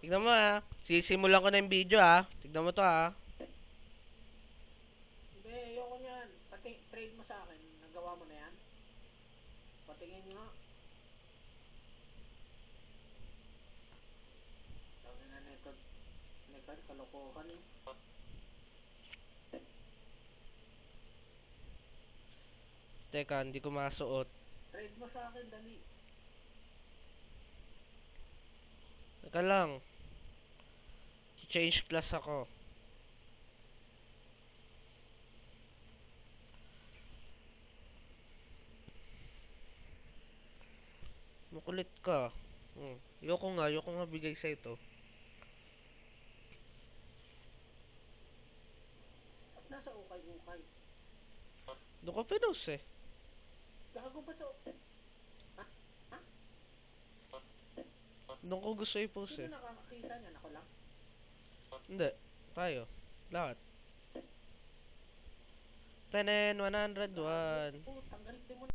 Tignan mo ah. Sisimulan ko na yung video ah. Tignan mo to ah. Hindi, ayoko niyan. Pati trade mo sa akin. Nagawa mo na yan? Patingin nga. Sabi na nito. Nito, kalokohan eh. Teka, hindi ko masuot. Trade mo sa akin, dali. Teka lang. Change class ako. Makulit ka. Hmm. Yoko nga, yoko nga bigay sa ito. Nasa ukay-ukay. Doon ko pinost eh. Gago ba sa... Doon ko gusto i-post eh. Sino nakakakita niyan? Ako lang? Hindi. Tayo. Lahat. Tenen, 101. Oh, tanggalin mo